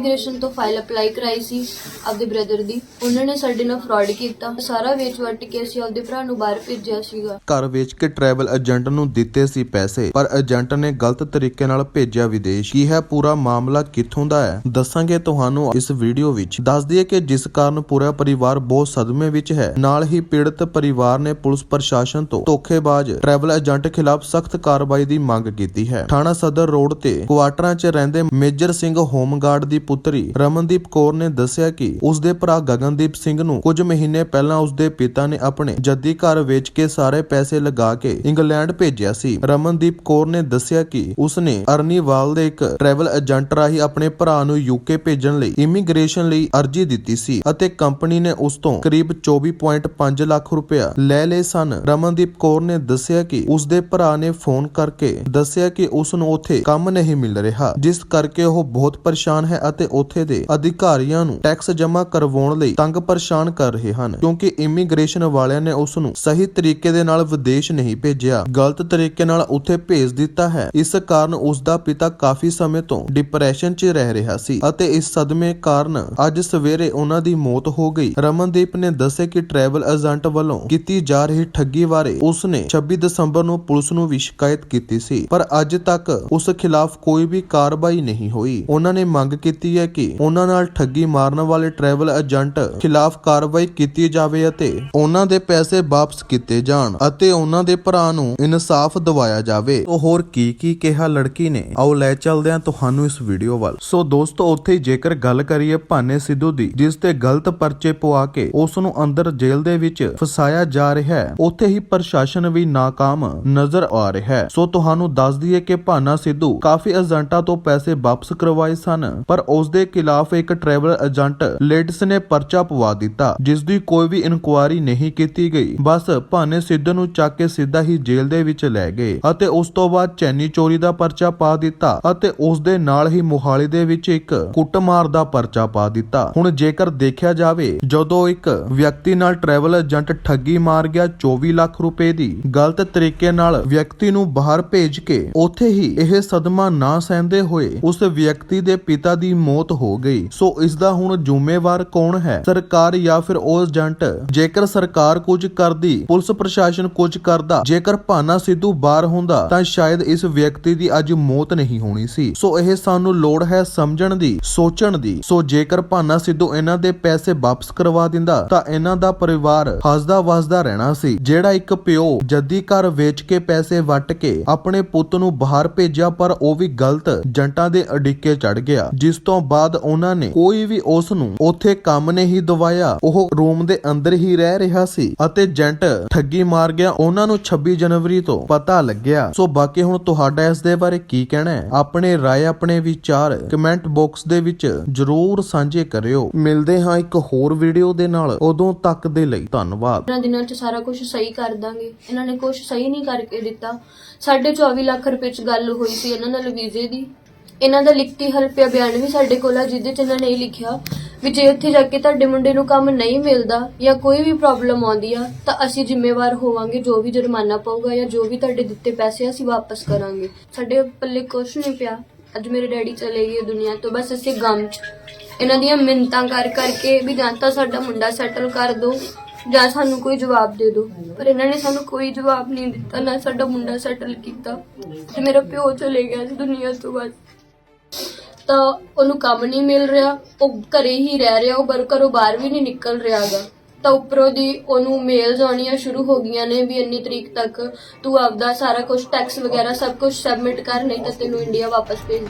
Immigration ਤੋਂ file apply ਕਰਾਈ ਸੀ ਆਪਦੇ ਬ੍ਰਦਰ ਦੀ। ਉਹਨਾਂ ਨੇ ਸਾਡੇ ਨਾਲ ਫਰਾਡ ਕੀਤਾ। ਸਾਰਾ ਵੇਚ ਵੱਟ ਕੇ ਅਸੀਂ ਆਪਦੇ ਭਰਾ ਨੂੰ ਬਾਹਰ ਭੇਜਿਆ ਸੀਗਾ। ਘਰ ਵੇਚ ਕੇ ਟਰੈਵਲ ਏਜੰਟ ਨੂੰ ਦਿੱਤੇ ਸੀ ਪੈਸੇ, ਪਰ ਏਜੰਟ ਨੇ ਗਲਤ ਤਰੀਕੇ ਨਾਲ ਭੇਜਿਆ ਵਿਦੇਸ਼। ਕੀ ਹੈ ਪੂਰਾ ਮਾਮਲਾ ਕਿੱਥੋਂ ਦਾ ਹੈ? ਦੱਸਾਂਗੇ ਤੁਹਾਨੂੰ ਇਸ ਵੀਡੀਓ ਵਿੱਚ। ਦੱਸ ਦਈਏ ਕਿ ਜਿਸ ਕਾਰਨ ਪੂਰਾ ਪਰਿਵਾਰ ਬਹੁਤ ਸਦਮੇ ਵਿੱਚ ਹੈ। ਨਾਲ ਹੀ ਪੀੜਤ ਪਰਿਵਾਰ ਨੇ ਪੁਲਿਸ ਪ੍ਰਸ਼ਾਸਨ ਤੋਂ ਧੋਖੇਬਾਜ਼ ਟਰੈਵਲ ਏਜੰਟ ਖਿਲਾਫ ਸਖਤ ਕਾਰਵਾਈ ਦੀ ਮੰਗ ਕੀਤੀ ਹੈ। ਥਾਣਾ ਸਦਰ ਰੋਡ ਤੇ ਕੁਆਟਰਾਂ 'ਚ ਰਹਿੰਦੇ ਮੇਜਰ ਸਿੰਘ ਹੋਮਗਾਰਡ ਦੀ ਪੁੱਤਰੀ ਰਮਨਦੀਪ ਕੌਰ ਨੇ ਦੱਸਿਆ ਕਿ ਉਸ ਦੇ ਭਰਾ ਗਗਨਦੀਪ ਸਿੰਘ ਨੂੰ ਕੁਝ ਮਹੀਨੇ ਪਹਿਲਾਂ ਉਸ ਦੇ ਪਿਤਾ ਨੇ ਆਪਣੇ ਜੱਦੀ ਘਰ ਵੇਚ ਕੇ ਸਾਰੇ ਪੈਸੇ ਲਗਾ ਕੇ ਇੰਗਲੈਂਡ ਭੇਜਿਆ ਸੀ। ਰਮਨਦੀਪ ਕੌਰ ਨੇ ਦੱਸਿਆ ਕਿ ਉਸ ਨੇ ਅਰਨੀਵਾਲ ਦੇ ਇੱਕ ਟਰੈਵਲ ਏਜੰਟ ਰਾਹੀਂ ਆਪਣੇ ਭਰਾ ਨੂੰ ਯੂਕੇ ਭੇਜਣ ਲਈ ਇਮੀਗ੍ਰੇਸ਼ਨ ਲਈ ਅਰਜ਼ੀ ਦਿੱਤੀ ਸੀ ਅਤੇ ਕੰਪਨੀ ਨੇ ਉਸ ਤੋਂ ਕਰੀਬ 24.5 ਲੱਖ ਰੁਪਇਆ ਲੈ ਲਏ ਸਨ। ਰਮਨਦੀਪ ਕੌਰ ਨੇ ਦੱਸਿਆ ਕਿ ਉਸ ਦੇ ਭਰਾ ਨੇ ਫੋਨ ਕਰਕੇ ਦੱਸਿਆ ਕਿ ਉਸ ਨੂੰ ਉੱਥੇ ਕੰਮ ਨਹੀਂ ਮਿਲ ਰਿਹਾ, ਜਿਸ ਕਰਕੇ ਉਹ ਬਹੁਤ ਪਰੇਸ਼ਾਨ ਹੈ ਅਤੇ ਉੱਥੇ ਦੇ ਅਧਿਕਾਰੀਆਂ ਨੂੰ ਟੈਕਸ ਜਮ੍ਹਾਂ ਕਰਵਾਉਣ ਲਈ ਤੰਗ ਪਰੇਸ਼ਾਨ ਕਰ ਰਹੇ ਹਨ, ਕਿਉਂਕਿ ਇਮੀਗ੍ਰੇਸ਼ਨ ਵਾਲਿਆਂ ਨੇ ਉਸ ਨੂੰ ਸਹੀ ਤਰੀਕੇ ਦੇ ਨਾਲ ਵਿਦੇਸ਼ ਨਹੀਂ ਭੇਜਿਆ। ਗਲਤ ਤਰੀਕੇ ਨਾਲ ਉੱਥੇ ਭੇਜ ਦਿੱਤਾ ਹੈ। ਇਸ ਕਾਰਨ ਉਸ ਦਾ ਪਿਤਾ ਕਾਫੀ ਸਮੇਂ ਤੋਂ ਡਿਪਰੈਸ਼ਨ 'ਚ ਰਹਿ ਰਿਹਾ ਸੀ ਅਤੇ ਇਸ ਸਦਮੇ ਕਾਰਨ ਅੱਜ ਸਵੇਰੇ ਉਹਨਾਂ ਦੀ ਮੌਤ ਹੋ ਗਈ। ਰਮਨਦੀਪ ਨੇ ਦੱਸਿਆ ਕਿ ਟਰੈਵਲ ਏਜੰਟ ਵੱਲੋਂ ਕੀਤੀ ਜਾ ਰਹੀ ਠੱਗੀ ਬਾਰੇ ਉਸ ਨੇ 26 ਦਸੰਬਰ ਨੂੰ ਪੁਲਿਸ ਨੂੰ ਵੀ ਸ਼ਿਕਾਇਤ ਕੀਤੀ ਸੀ, ਪਰ ਅੱਜ ਤੱਕ ਉਸ ਖਿਲਾਫ ਕੋਈ ਵੀ ਕਾਰਵਾਈ ਨਹੀਂ ਹੋਈ। ਉਹਨਾਂ ਨੇ ਮੰਗ ਕੀਤੀ ਹੈ ਕਿ ਉਹਨਾਂ ਨਾਲ ਠੱਗੀ ਮਾਰਨ ਵਾਲੇ ਟਰੈਵਲ ਏਜੰਟ ਖਿਲਾਫ ਕਾਰਵਾਈ ਕੀਤੀ ਜਾਵੇ ਅਤੇ ਉਹਨਾਂ ਦੇ ਪੈਸੇ ਵਾਪਸ ਕੀਤੇ ਜਾਣ ਅਤੇ ਉਹਨਾਂ ਦੇ ਭਰਾ ਨੂੰ ਇਨਸਾਫ ਦਿਵਾਇਆ ਜਾਵੇ। ਉਹ ਹੋਰ ਕੀ ਕੀ ਕਿਹਾ ਲੜਕੀ ਨੇ? ਆਓ ਲੈ ਚੱਲਦੇ ਹਾਂ ਤੁਹਾਨੂੰ ਇਸ ਵੀਡੀਓ ਵੱਲ। ਸੋ ਦੋਸਤੋ, ਉੱਥੇ ਜੇਕਰ ਗੱਲ ਕਰੀਏ ਭਾਨੇ ਸਿੱਧੂ ਦੀ, ਜਿਸ ਤੇ ਗਲਤ ਪਰਚੇ ਪਵਾ ਕੇ ਉਸ ਨੂੰ ਅੰਦਰ ਜੇਲ੍ਹ ਦੇ ਵਿੱਚ ਫਸਾਇਆ ਜਾ ਰਿਹਾ ਹੈ, ਉੱਥੇ ਹੀ ਪ੍ਰਸ਼ਾਸਨ ਵੀ ਨਾਕਾਮ ਨਜ਼ਰ ਆ ਰਿਹਾ ਹੈ। ਸੋ ਤੁਹਾਨੂੰ ਦੱਸ ਦਈਏ ਕਿ ਭਾਨਾ ਸਿੱਧੂ ਕਾਫੀ ਏਜੰਟਾਂ ਤੋਂ ਪੈਸੇ ਵਾਪਸ ਕਰਵਾਏ ਸਨ, ਪਰ ਉਸ ਦੇ ਖਿਲਾਫ ਇੱਕ ਟਰੈਵਲ ਏਜੰਟ ਲੇਟਸ ਨੇ ਪਰਚਾ ਪਵਾ ਦਿੱਤਾ ਜਿਸ ਦੀ ਕੋਈ ਵੀ ਇਨਕੁਆਇਰੀ ਨਹੀਂ ਕੀਤੀ ਗਈ। ਬਸ ਭਾਨੇ ਸਿੱਧੂ ਨੂੰ ਚੱਕ ਕੇ ਸਿੱਧਾ ਹੀ ਜੇਲ੍ਹ ਦੇ ਵਿੱਚ ਲੈ ਗਏ ਅਤੇ ਉਸ ਤੋਂ ਬਾਅਦ ਚੈਨੀ ਚੋਰੀ ਦਾ ਪਰਚਾ ਪਾ ਦਿੱਤਾ ਅਤੇ ਉਸ ਦੇ ਨਾਲ ਹੀ ਮੁਹਾਲੀ ਦੇ ਵਿੱਚ ਇੱਕ ਕੁੱਟਮਾਰ ਦਾ ਪਰਚਾ ਪਾ ਦਿੱਤਾ। ਹੁਣ ਜੇਕਰ ਦੇਖਿਆ ਜਾਵੇ, ਜਦੋਂ ਇੱਕ ਵਿਅਕਤੀ ਨਾਲ ਟਰੈਵਲ ਏਜੰਟ ਠੱਗੀ ਮਾਰ ਗਿਆ 24 ਲੱਖ ਰੁਪਏ ਦੀ, ਗਲਤ ਤਰੀਕੇ ਨਾਲ ਵਿਅਕਤੀ ਨੂੰ ਬਾਹਰ ਭੇਜ ਕੇ ਉੱਥੇ ਹੀ ਇਹ ਸਦਮਾ ਨਾ ਸਹਿੰਦੇ ਹੋਏ ਉਸ ਵਿਅਕਤੀ ਦੇ ਪਿਤਾ ਦੀ ਮੌਤ ਹੋ ਗਈ। ਸੋ ਇਸ ਦਾ ਹੁਣ ਜ਼ਿੰਮੇਵਾਰ ਕੌਣ ਹੈ? ਸਰਕਾਰ ਜਾਂ ਫਿਰ ਉਹ ਏਜੰਟ? ਜੇਕਰ ਸਰਕਾਰ ਕੁਝ ਕਰਦੀ, ਪੁਲਿਸ ਪ੍ਰਸ਼ਾਸਨ ਕੁਝ ਕਰਦਾ, ਜੇਕਰ ਭਾਨਾ ਸਿੱਧੂ ਬਾਹਰ ਹੁੰਦਾ, ਤਾਂ ਸ਼ਾਇਦ ਇਸ ਵਿਅਕਤੀ ਦੀ ਅੱਜ ਮੌਤ ਨਹੀਂ ਹੋਣੀ ਸੀ। ਸੋ ਇਹ ਸਾਨੂੰ ਲੋੜ ਹੈ ਸਮਝਣ ਦੀ, ਸੋਚਣ ਦੀ। ਸੋ ਜੇਕਰ ਭਾਨਾ ਸਿੱਧੂ ਇਹਨਾਂ ਦੇ ਪੈਸੇ ਵਾਪਸ ਕਰਵਾ ਦਿੰਦਾ, ਤਾਂ ਇਹਨਾਂ ਦਾ ਪਰਿਵਾਰ ਹੱਸਦਾ ਵਸਦਾ ਰਹਿਣਾ ਸੀ। ਜਿਹੜਾ ਇੱਕ ਪਿਓ ਜੱਦੀ ਘਰ ਵੇਚ ਕੇ ਪੈਸੇ ਵੱਟ ਕੇ ਆਪਣੇ ਪੁੱਤ ਨੂੰ ਬਾਹਰ ਭੇਜਿਆ, ਪਰ ਉਹ ਵੀ ਗਲਤ ਜੰਟਾਂ ਦੇ ਅਡਿੱਕੇ ਚੜ ਗਿਆ, ਜਿਸ ਤੋਂ ਬਾਅਦ ਉਹਨਾਂ ਨੇ ਕੋਈ ਵੀ ਉਸ ਨੂੰ ਉੱਥੇ ਕੰਮ ਨਹੀਂ ਦਵਾਇਆ। ਉਹ ਰੂਮ ਦੇ ਅੰਦਰ ਹੀ ਰਹਿ ਰਿਹਾ ਸੀ ਅਤੇ ਜੰਟ ਠੱਗੀ ਮਾਰ ਗਿਆ। ਉਹਨਾਂ ਨੂੰ 26 ਜਨਵਰੀ ਤੋਂ ਪਤਾ ਲੱਗਿਆ। ਸੋ ਬਾਕੀ ਹੁਣ ਤੁਹਾਡਾ ਇਸ ਦੇ ਬਾਰੇ ਕੀ ਕਹਿਣਾ ਹੈ? ਆਪਣੇ ਰਾਏ ਆਪਣੇ ਵਿਚਾਰ ਕਮੈਂਟ ਬਾਕਸ ਦੇ ਵਿੱਚ ਜਰੂਰ ਸਾਂਝੇ ਕਰਿਓ। ਮਿਲਦੇ ਹਾਂ ਇੱਕ ਹੋਰ ਵੀਡੀਓ ਦੇ ਨਾਲ। ਉਦੋਂ ਤੱਕ ਦੇ ਲਈ ਧੰਨਵਾਦ। ਇਹਨਾਂ ਦਿਨਾਂ 'ਚ ਸਾਰਾ ਕੁਝ ਸਹੀ ਕਰ ਦਾਂਗੇ। ਇਹਨਾਂ ਨੇ ਕੁਝ ਸਹੀ ਨਹੀਂ ਕਰਕੇ ਦਿੱਤਾ। ਸਾਡੇ 24 ਲੱਖ ਰੁਪਏ 'ਚ ਗੱਲ ਹੋਈ ਸੀ ਇਹਨਾਂ ਨਾਲ ਵੀਜ਼ੇ ਦੀ। ਇਹਨਾਂ ਦਾ ਲਿਖਤੀ ਹਲਫੀਆ ਬਿਆਨ ਵੀ ਸਾਡੇ ਕੋਲ ਆ ਜਿਹਦੇ 'ਚ ਇਹਨਾਂ ਨੇ ਇਹ ਲਿਖਿਆ ਵੀ ਜੇ ਉੱਥੇ ਜਾ ਕੇ ਤੁਹਾਡੇ ਮੁੰਡੇ ਨੂੰ ਕੰਮ ਨਹੀਂ ਮਿਲਦਾ ਜਾਂ ਕੋਈ ਵੀ ਪ੍ਰੋਬਲਮ ਆਉਂਦੀ ਆ ਤਾਂ ਅਸੀਂ ਜ਼ਿੰਮੇਵਾਰ ਹੋਵਾਂਗੇ ਜੋ ਵੀ ਜੁਰਮਾਨਾ ਪਊਗਾ ਜਾਂ ਜੋ ਵੀ ਤੁਹਾਡੇ ਦਿੱਤੇ ਪੈਸੇ ਆ, ਅਸੀਂ ਵਾਪਸ ਕਰਾਂਗੇ। ਸਾਡੇ ਪੱਲੇ ਕੁਛ ਨਹੀਂ ਪਿਆ। ਅੱਜ ਮੇਰੇ ਡੈਡੀ ਚਲੇ ਗਏ ਦੁਨੀਆ ਤੋਂ ਬਸ ਅਸੀਂ ਗਮ 'ਚ। ਇਹਨਾਂ ਦੀਆਂ ਮਿੰਤਾਂ ਕਰ ਕਰਕੇ ਵੀ ਜਾਂ ਤਾਂ ਸਾਡਾ ਮੁੰਡਾ ਸੈਟਲ ਕਰ ਦਿਓ ਜਾਂ ਸਾਨੂੰ ਕੋਈ ਜਵਾਬ ਦੇ ਦਿਓ ਪਰ ਇਹਨਾਂ ਨੇ ਸਾਨੂੰ ਕੋਈ ਜਵਾਬ ਨਹੀਂ ਦਿੱਤਾ ਨਾ ਸਾਡਾ ਮੁੰਡਾ ਸੈਟਲ ਕੀਤਾ। ਤੇ ਮੇਰਾ ਪਿਓ ਚਲੇ ਗਿਆ ਇਸ ਦੁਨੀਆ ਤੋਂ ਬਸ। ਤਾਂ ਉਹਨੂੰ ਕੰਮ ਨਹੀਂ ਮਿਲ ਰਿਹਾ, ਉਹ ਘਰੇ ਹੀ ਰਹਿ ਰਿਹਾ, ਉਹ ਬਰ, ਘਰੋਂ ਬਾਹਰ ਵੀ ਨਹੀਂ ਨਿਕਲ ਰਿਹਾਗਾ। ਤਾਂ ਉੱਪਰੋਂ ਦੀ ਉਹਨੂੰ ਮੇਲਸ ਆਉਣੀਆਂ ਸ਼ੁਰੂ ਹੋ ਗਈਆਂ ਨੇ ਵੀ ਇੰਨੀ ਤਰੀਕ ਤੱਕ ਤੂੰ ਆਪਦਾ ਸਾਰਾ ਕੁਝ ਟੈਕਸ ਵਗੈਰਾ ਸਭ ਕੁਝ ਸਬਮਿਟ ਕਰ, ਨਹੀਂ ਤਾਂ ਤੈਨੂੰ ਇੰਡੀਆ ਵਾਪਸ ਭੇਜ ਦਾਂ